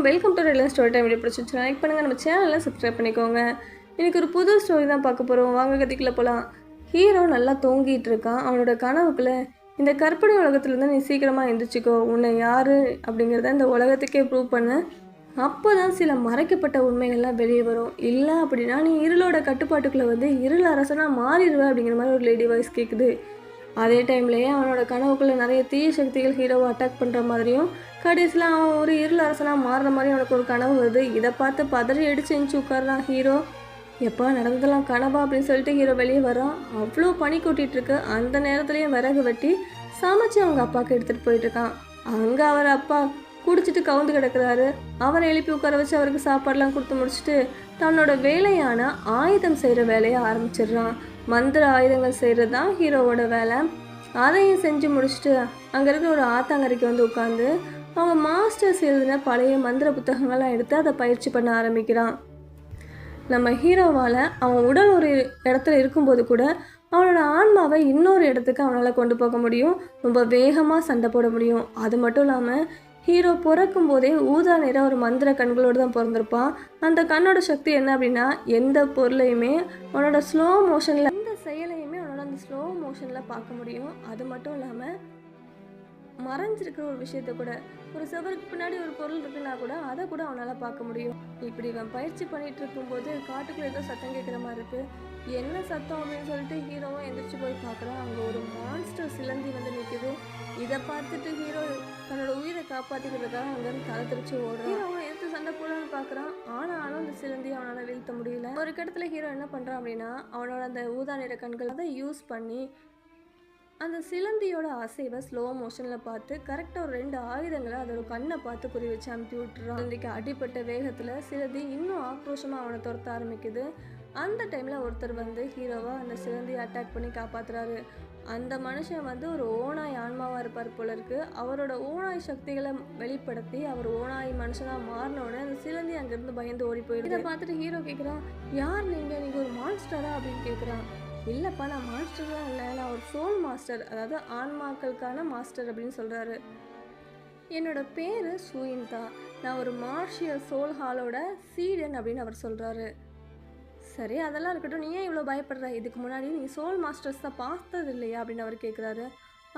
வணக்கம். Welcome to ரிலன் story time video பிடிச்சிச்சு லைக் பண்ணுங்கள் நம்ம சேனலில் சப்ஸ்கிரைப் பண்ணிக்கோங்க. இன்றைக்கி ஒரு புது ஸ்டோரி தான் பார்க்க போகிறோம் வாங்க கத்திக்குள்ள போகலாம் ஹீரோ நல்லா தூங்கிட்டு இருக்கான். அவனோட கனவுக்குள்ள இந்த கற்பனை உலகத்துலேருந்து நீ சீக்கிரமாக எந்திரிச்சிக்கோ. உன்னை யார் அப்படிங்கிறத இந்த உலகத்துக்கே ப்ரூவ் பண்ண. அப்போ தான் சில மறைக்கப்பட்ட உண்மைகள்லாம் வெளியே வரும். இல்லை அப்படின்னா நீ இருளோட கட்டுப்பாட்டுக்குள்ளே வந்து இருள் அரசனாக மாறிடுவ அப்படிங்கிற மாதிரி ஒரு லேடி வாய்ஸ் கேட்குது அதே டைம்லேயே அவனோட கனவுக்குள்ளே நிறைய தீய சக்திகள் ஹீரோவை அட்டாக் பண்ணுற மாதிரியும் கடைசியில் அவன் ஒரு இருள் அரசனாக மாறுற மாதிரி அவனுக்கு ஒரு கனவு வருது. இதை பார்த்து பதறி அடிச்சு எஞ்சி உட்கார்றான் ஹீரோ எப்போ நடந்ததெல்லாம் கனவா அப்படின்னு சொல்லிட்டு ஹீரோ வெளியே வரான் அவ்வளோ பனி கொட்டிட்டு அந்த நேரத்துலேயும் விறகு வெட்டி சமைச்சு அவங்க அப்பாவுக்கு எடுத்துகிட்டு போயிட்டுருக்கான் அங்கே அவர் அப்பா குடிச்சிட்டு கவுந்து கிடக்குறாரு. அவரை எழுப்பி உட்கார வச்சு அவருக்கு சாப்பாடெலாம் கொடுத்து முடிச்சுட்டு தன்னோட வேலையான ஆயுதம் செய்கிற வேலையை ஆரம்பிச்சிடுறான். மந்திர ஆயுதங்கள் செய்கிறது தான் ஹீரோவோட வேலை. அதையும் செஞ்சு முடிச்சுட்டு அங்கே இருக்கிற ஒரு ஆத்தாங்கரைக்கு வந்து உட்காந்து அவங்க மாஸ்டர்ஸ் எழுதின பழைய மந்திர புத்தகங்கள்லாம் எடுத்து அதை பயிற்சி பண்ண ஆரம்பிக்கிறான். நம்ம ஹீரோவால் அவன் உடல் ஒரு இடத்துல இருக்கும்போது கூட அவனோட ஆன்மாவை இன்னொரு இடத்துக்கு அவனால் கொண்டு போக முடியும். ரொம்ப வேகமாக சண்டை போட முடியும். அது மட்டும் இல்லாமல் ஹீரோ பிறக்கும் போதே ஊதா நிற ஒரு மந்திர கண்களோடு தான் பிறந்திருப்பான். அந்த கண்ணோட சக்தி என்ன அப்படின்னா எந்த பொருளையுமே அவனோட ஸ்லோ மோஷனில் எந்த செயலையுமே அவனோட அந்த ஸ்லோ மோஷனில் பார்க்க முடியும். அது மட்டும் இல்லாமல் மறைஞ்சிருக்கிற ஒரு விஷயத்த கூட ஒரு செவருக்கு பின்னாடி ஒரு பொருள் இருக்குன்னா கூட அதை கூட அவனால் பார்க்க முடியும். இப்படி இவன் பயிற்சி பண்ணிட்டு இருக்கும்போது காட்டுக்குள்ள ஏதோ சத்தம் கேட்குற மாதிரி இருக்கு. என்ன சத்தம் அப்படின்னு சொல்லிட்டு ஹீரோவும் எந்திரிச்சு போய் பார்க்குறான். அங்கே ஒரு மான்ஸ்டர் சிலந்தி வந்து நிற்குது இதை பார்த்துட்டு ஹீரோ தன்னோட உயிரை காப்பாற்றிக்கிறதுக்காக அங்கேருந்து தலை தெரிச்சு ஓடுறான். ஹீரோவும் எடுத்து சண்டை போடலான்னு பார்க்குறான் ஆனாலும் அந்த சிலந்தி அவனால் வீழ்த்த முடியல. ஒரு இடத்துல ஹீரோ என்ன பண்ணுறான் அப்படின்னா அவனோட அந்த ஊதா நிற கண்கள் அதை யூஸ் பண்ணி அந்த சிலந்தியோட அசைவை ஸ்லோ மோஷனில் பார்த்து கரெக்டாக ஒரு ரெண்டு ஆயுதங்களை அதோட கண்ணை பார்த்து குறி வச்சு அமுத்தி விட்டுறான். சிலந்திக்கு அடிப்பட்ட வேகத்தில் சிலந்தி இன்னும் ஆக்ரோஷமாக அவனை துரத்த ஆரம்பிக்குது. அந்த டைமில் ஒருத்தர் வந்து ஹீரோவை அந்த சிலந்தியை அட்டாக் பண்ணி காப்பாத்துறாரு. அந்த மனுஷன் வந்து ஒரு ஓனாய் ஆன்மாவாக இருப்பார் போல இருக்குது அவரோட ஓனாய் சக்திகளை வெளிப்படுத்தி அவர் ஓனாய் மனுஷனாக மாறினோடனே அந்த சிலந்தி அங்கேருந்து பயந்து ஓடி போயிடுது. இதை பார்த்துட்டு ஹீரோ கேட்குறான் யார் நீங்கள் நீங்கள் ஒரு மான்ஸ்டரா அப்படின்னு கேட்குறான் இல்லைப்பா நான் மாஸ்டர்லாம் இல்லை. நான் ஒரு சோல் மாஸ்டர் அதாவது ஆன்மாக்களுக்கான மாஸ்டர் அப்படின்னு சொல்கிறாரு என்னோட பேர் சூயின்தா. நான் ஒரு மார்ஷியல் சோல் ஹாலோட சீடன் அப்படின்னு அவர் சொல்கிறாரு சரி அதெல்லாம் இருக்கட்டும். நீ ஏன் இவ்வளோ பயப்படுற? இதுக்கு முன்னாடி நீ சோல் மாஸ்டர்ஸ் தான் பார்த்தது இல்லையா அப்படின்னு அவர் கேட்குறாரு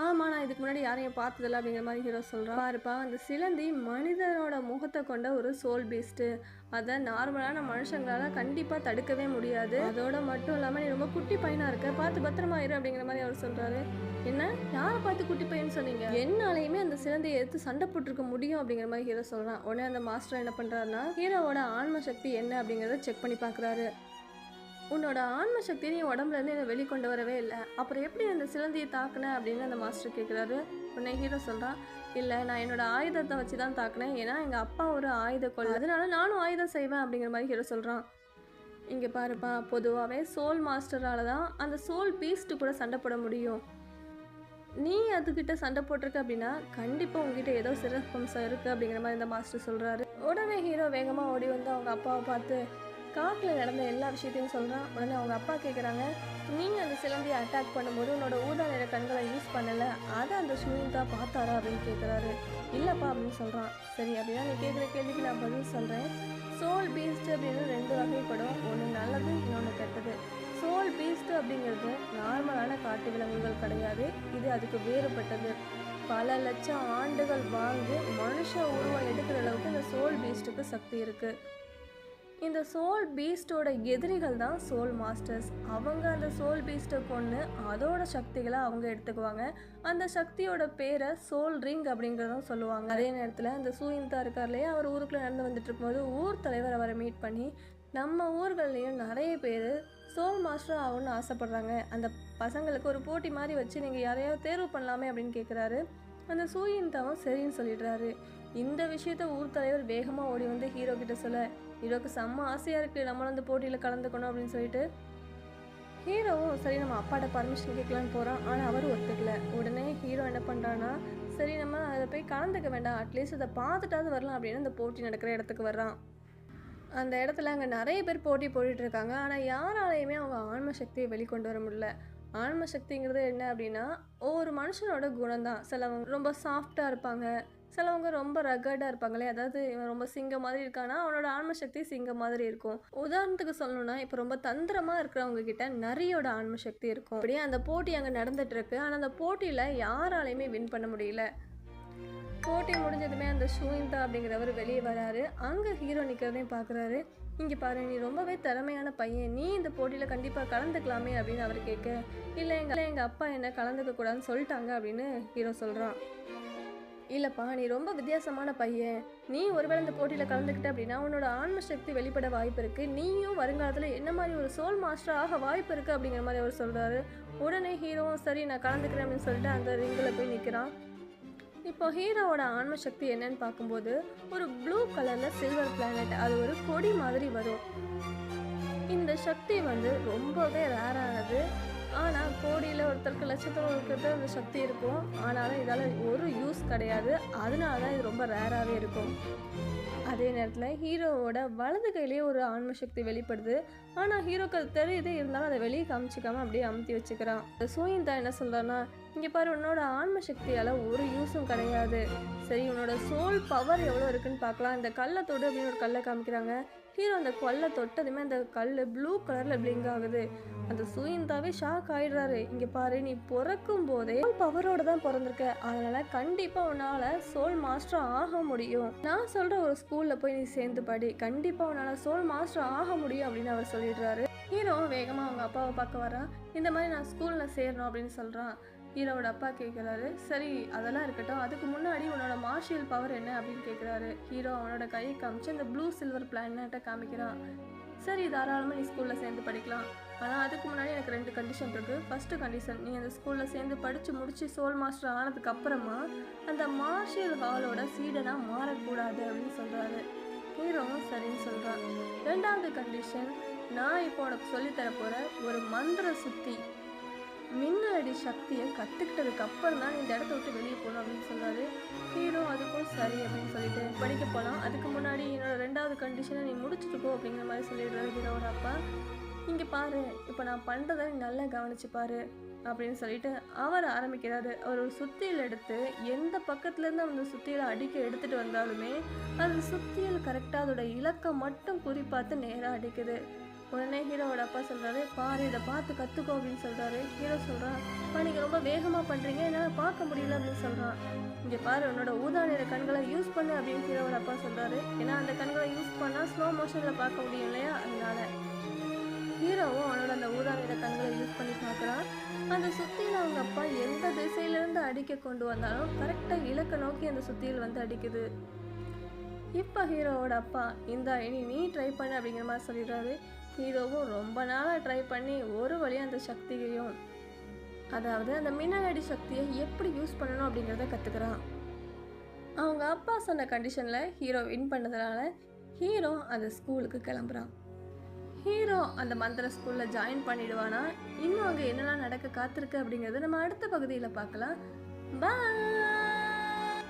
ஆமாம் நான் இதுக்கு முன்னாடி யாரையும் பார்த்ததில்ல அப்படிங்கிற மாதிரி ஹீரோ சொல்கிறான் பாருப்பா அந்த சிலந்தி மனிதனோட முகத்தை கொண்ட ஒரு சோல் பீஸ்ட்டு அதை நார்மலான மனுஷங்களால் கண்டிப்பாக தடுக்கவே முடியாது. அதோட மட்டும் இல்லாமல் நீ ரொம்ப குட்டி பையனாக இருக்க. பார்த்து பத்திரமா இரு அப்படிங்கிற மாதிரி அவர் சொல்கிறாரு என்ன? யாரை பார்த்து குட்டி பையன் சொன்னீங்க? என்னாலையுமே அந்த சிலந்தையை எடுத்து சண்டை போட்டிருக்க முடியும் அப்படிங்கிற மாதிரி ஹீரோ சொல்கிறான் உடனே அந்த மாஸ்டர் என்ன பண்ணுறாருன்னா ஹீரோவோட ஆன்ம சக்தி என்ன அப்படிங்கிறத செக் பண்ணி பார்க்குறாரு. உன்னோட ஆன்ம சக்தி நீ உடம்புலேருந்து என்னை வெளிக்கொண்டு வரவே இல்லை. அப்புறம் எப்படி அந்த சிலந்தியை தாக்குன அப்படின்னு அந்த மாஸ்டர் கேட்குறாரு உன்னை ஹீரோ சொல்கிறான் இல்லை நான் என்னோட ஆயுதத்தை வச்சு தான் தாக்குனேன். ஏன்னா எங்கள் அப்பா ஒரு ஆயுத கொள்ள. அதனால நானும் ஆயுதம் செய்வேன் அப்படிங்கிற மாதிரி ஹீரோ சொல்கிறான் இங்கே பாருப்பா பொதுவாகவே சோல் மாஸ்டரால் தான் அந்த சோல் பீஸ்ட்டு கூட சண்டை போட முடியும். நீ அதுக்கிட்ட சண்டை போட்டிருக்க அப்படின்னா கண்டிப்பாக உங்ககிட்ட ஏதோ சிறப்பம்சம் இருக்குது அப்படிங்கிற மாதிரி இந்த மாஸ்டர் சொல்கிறாரு உடனே ஹீரோ வேகமாக ஓடி வந்து அவங்க அப்பாவை பார்த்து காட்டில் நடந்த எல்லா விஷயத்தையும் சொல்கிறான் உடனே அவங்க அப்பா கேட்குறாங்க நீங்கள் அந்த சிலந்தியை அட்டாக் பண்ணும்போது உன்னோட ஊதா நிற கண்களை யூஸ் பண்ணலை. அதை அந்த சுனிதா பார்த்தாரா? அப்படின்னு கேட்குறாரு இல்லைப்பா அப்படின்னு சொல்கிறான் சரி அப்படின்னா நீ கேட்குற கேள்விக்கு நான் பதில் சொல்கிறேன் சோல் பீஸ்ட் அப்படின்னு ரெண்டு வகைப்படும். ஒன்று நல்லது இன்னொன்று கெட்டது. சோல் பீஸ்ட் அப்படிங்கிறது நார்மலான காட்டு விலங்குகள் கிடையாது. இது அதுக்கு வேறுபட்டது. பல லட்சம் ஆண்டுகள் வாழ்ந்து மனுஷ உருவம் எடுக்கிற அளவுக்கு இந்த சோல் பீஸ்ட்டுக்கு சக்தி இருக்குது இந்த சோல் பீஸ்டோட எதிரிகள் தான் சோல் மாஸ்டர்ஸ். அவங்க அந்த சோல் பீஸ்ட்டை கொண்டு அதோட சக்திகளை அவங்க எடுத்துக்குவாங்க. அந்த சக்தியோட பேரை சோல் ரிங் அப்படிங்கிறதும் சொல்லுவாங்க. அதே நேரத்தில் அந்த சூயின்தா இருக்கார் இல்லையா அவர் ஊருக்குள்ளே நடந்து வந்துட்டு இருக்கும்போது ஊர் தலைவர் அவரை மீட் பண்ணி நம்ம ஊர்கள்லேயும் நிறைய பேர் சோல் மாஸ்டர் ஆகணும்னு ஆசைப்பட்றாங்க. அந்த பசங்களுக்கு ஒரு போட்டி மாதிரி வச்சு நீங்கள் யாரையாவது தேர்வு பண்ணலாமே அப்படின்னு கேட்குறாரு அந்த சூயின்தாவும் சரின்னு சொல்லிடுறாரு. இந்த விஷயத்த ஊர் தலைவர் வேகமாக ஓடி வந்து ஹீரோ கிட்ட சொல்ல ஹீரோக்கு செம்ம ஆசையாக இருக்குது நம்மளும் அந்த போட்டியில் கலந்துக்கணும் அப்படின்னு சொல்லிட்டு ஹீரோவும் சரி நம்ம அப்பாட்ட பர்மிஷன் கேட்கலான்னு போகிறான் ஆனால் அவர் ஒத்துக்கல. உடனே ஹீரோ என்ன பண்ணுறான்னா சரி நம்ம அதை போய் கலந்துக்க வேண்டாம் அட்லீஸ்ட் அதை பார்த்துட்டாவது வரலாம் அப்படின்னு அந்த போட்டி நடக்கிற இடத்துக்கு வர்றான். அந்த இடத்துல அங்கே நிறைய பேர் போட்டி போட்டுட்ருக்காங்க ஆனால் யாராலையுமே அவங்க ஆன்ம சக்தியை வெளிக்கொண்டு வர முடியல. ஆன்ம சக்திங்கிறது என்ன அப்படின்னா ஒவ்வொரு மனுஷனோட குணம் தான் சிலவங்க ரொம்ப சாஃப்டாக இருப்பாங்க. சிலவங்க ரொம்ப ரகடாக இருப்பாங்களே அதாவது இவன் ரொம்ப சிங்கம் மாதிரி இருக்கானா அவனோட ஆன்ம சக்தி சிங்கம் மாதிரி இருக்கும். உதாரணத்துக்கு சொல்லணும்னா இப்போ ரொம்ப தந்திரமாக இருக்கிறவங்க கிட்ட நரியோட ஆன்ம சக்தி இருக்கும். அப்படியே அந்த போட்டி அங்கே நடந்துட்டு இருக்கு. ஆனால் அந்த போட்டியில் யாராலையுமே வின் பண்ண முடியல. போட்டி முடிஞ்சதுமே அந்த ஷூயிந்தா அப்படிங்கிறவர் வெளியே வராரு. அங்கே ஹீரோ நிற்கிறதையும் பார்க்குறாரு. இங்கே பாரு நீ ரொம்பவே திறமையான பையன். நீ இந்த போட்டியில் கண்டிப்பாக கலந்துக்கலாமே அப்படின்னு அவர் கேட்க இல்லை எங்கள் எங்கள் அப்பா என்ன கலந்துக்க கூடாதுன்னு சொல்லிட்டாங்க அப்படின்னு ஹீரோ சொல்கிறான் இல்லைப்பா நீ ரொம்ப வித்தியாசமான பையன். நீ ஒருவேளை இந்த போட்டியில் கலந்துக்கிட்ட அப்படின்னா உன்னோட ஆன்ம சக்தி வெளிப்பட வாய்ப்பு இருக்குது நீயும் வருங்காலத்தில் என்ன மாதிரி ஒரு சோல் மாஸ்டர் ஆக வாய்ப்பு இருக்குது அப்படிங்கிற மாதிரி அவர் சொல்கிறாரு உடனே ஹீரோவும் சரி நான் கலந்துக்கிறேன் அப்படின்னு சொல்லிட்டு அந்த ரிங்கில் போய் நிற்கிறான் இப்போ ஹீரோவோட ஆன்ம சக்தி என்னன்னு பார்க்கும்போது ஒரு ப்ளூ கலரில் சில்வர் பிளானட் அது ஒரு கொடி மாதிரி வரும். இந்த சக்தி வந்து ரொம்பவே ரேரானது ஆனால் கோடியில் ஒருத்தருக்கு லட்சத்தில் ஒருத்தருக்கு அந்த சக்தி இருக்கும். ஆனாலும் இதால் ஒரு யூஸ் கிடையாது. அதனால தான் இது ரொம்ப ரேராகவே இருக்கும். அதே நேரத்தில் ஹீரோவோட வலது கையிலேயே ஒரு ஆன்ம சக்தி வெளிப்படுது. ஆனால் ஹீரோக்கு அது தெரியுது இருந்தாலும் அதை வெளியே காமிச்சிக்காம அப்படியே அமுத்தி வச்சுக்கிறான். இந்த என்ன சொல்கிறான்னா இங்கே பாரு உன்னோட ஆன்ம சக்தியால் ஒரு யூஸும் கிடையாது. சரி உன்னோட சோல் பவர் எவ்வளோ இருக்குன்னு பார்க்கலாம். இந்த கல்லை தொடு அப்படின்னு ஒரு கல்லை காமிக்கிறாங்க. ஹீரோ அந்த கல்லை தொட்டதுமே அந்த கல் ப்ளூ கலரில் பிளிங்க் ஆகுது. அந்த சூயின்தாவே ஷாக் ஆயிடுறாரு. இங்கே பாரு நீ பிறக்கும் போதே பவரோட தான் பிறந்திருக்க. அதனால கண்டிப்பாக உன்னால் சோல் மாஸ்டர் ஆக முடியும். நான் சொல்கிற ஒரு ஸ்கூலில் போய் நீ சேர்ந்து படி. கண்டிப்பாக உன்னால் சோல் மாஸ்டர் ஆக முடியும் அப்படின்னு அவர் சொல்லிடுறாரு. ஹீரோ வேகமாக அவங்க அப்பாவை பார்க்க வரான் இந்த மாதிரி நான் ஸ்கூலில் சேரணும் அப்படின்னு சொல்கிறான் ஹீரோவோட அப்பா கேட்குறாரு சரி அதெல்லாம் இருக்கட்டும். அதுக்கு முன்னாடி உன்னோட மார்ஷியல் பவர் என்ன அப்படின்னு கேட்குறாரு ஹீரோ அவனோட கையை காமிச்சு அந்த ப்ளூ சில்வர் பிளானட்டை காமிக்கிறான். சரி தாராளமாக நீ ஸ்கூலில் சேர்ந்து படிக்கலாம். ஆனால் அதுக்கு முன்னாடி எனக்கு ரெண்டு கண்டிஷன் இருக்குது ஃபஸ்ட்டு கண்டிஷன் நீ அந்த ஸ்கூலில் சேர்ந்து படித்து முடித்து சோல் மாஸ்டர் ஆனதுக்கப்புறமா அந்த மார்ஷியல் ஹாலோட சீடனாக மாறக்கூடாது அப்படின்னு சொல்கிறாரு ஹீரோவும் சரின்னு சொல்கிறான் ரெண்டாவது கண்டிஷன் நான் இப்போ உனக்கு சொல்லித்தர போகிற ஒரு மந்திர சுத்தி தன்னுடைய சக்தியை கற்றுக்கிட்டதுக்கு அப்புறம் தான் இந்த இடத்த விட்டு வெளியே போகணும் அப்படின்னு சொன்னார். ஹீரோ அதுக்கும் சரி அப்படின்னு சொல்லிட்டு படிக்க போகலாம் அதுக்கு முன்னாடி என்னோட ரெண்டாவது கண்டிஷனை நீ முடிச்சுட்டு போ அப்படிங்கிற மாதிரி சொல்லிடுறாரு ஹீரோட அப்பா. இங்கே பாரு இப்போ நான் பண்ணுறதை நீ நல்லா கவனிச்சு பாரு அப்படின்னு சொல்லிட்டு அவர் ஆரம்பிக்கிறாரு. அவர் ஒரு சுத்தியல் எடுத்து எந்த பக்கத்துலேருந்து அந்த சுத்தியலை அடிக்க எடுத்துகிட்டு வந்தாலுமே அந்த சுத்தியல் கரெக்டாக அதோட இலக்கை மட்டும் குறிப்பாத்து நேராக அடிக்குது. உடனே ஹீரோவோட அப்பா சொல்கிறாரு பாரு இதை பார்த்து கற்றுக்கோ அப்படின்னு சொல்கிறாரு ஹீரோ சொல்கிறான் அப்பா நீங்கள் ரொம்ப வேகமாக பண்ணுறீங்க என்னால் பார்க்க முடியல அப்படின்னு சொல்கிறான் இங்கே பாரு உன்னோட ஊதா நிற கண்களை யூஸ் பண்ணு அப்படின்னு ஹீரோவோட அப்பா சொல்கிறாரு ஏன்னா அந்த கண்களை யூஸ் பண்ணால் ஸ்லோ மோஷனில் பார்க்க முடியும் இல்லையா? அதனால. ஹீரோவும் அவனோட அந்த ஊதா நிற கண்களை யூஸ் பண்ணி பார்க்குறான். அந்த சுத்தியில் அவங்க அப்பா எந்த திசையிலேருந்து அடிக்க கொண்டு வந்தாலும் கரெக்டாக இலக்கை நோக்கி அந்த சுத்தியில் வந்து அடிக்குது. இப்போ ஹீரோவோட அப்பா இந்த இனி நீ ட்ரை பண்ணு அப்படிங்கிற மாதிரி சொல்லிடுறாரு. ஹீரோவும் ரொம்ப நாளாக ட்ரை பண்ணி ஒரு வழியாக அந்த சக்தியையும் அதாவது அந்த மின்னலடி சக்தியை எப்படி யூஸ் பண்ணணும் அப்படிங்கிறத கற்றுக்குறான் அவங்க அப்பா சொன்ன கண்டிஷனில் ஹீரோ வின் பண்ணதுனால ஹீரோ அந்த ஸ்கூலுக்கு கிளம்புறான். ஹீரோ அந்த மந்திர ஸ்கூலில் ஜாயின் பண்ணிடுவானா? இன்னும் அங்கே என்னெல்லாம் நடக்க காத்திருக்கு அப்படிங்கிறத நம்ம அடுத்த பகுதியில் பார்க்கலாம். பாய்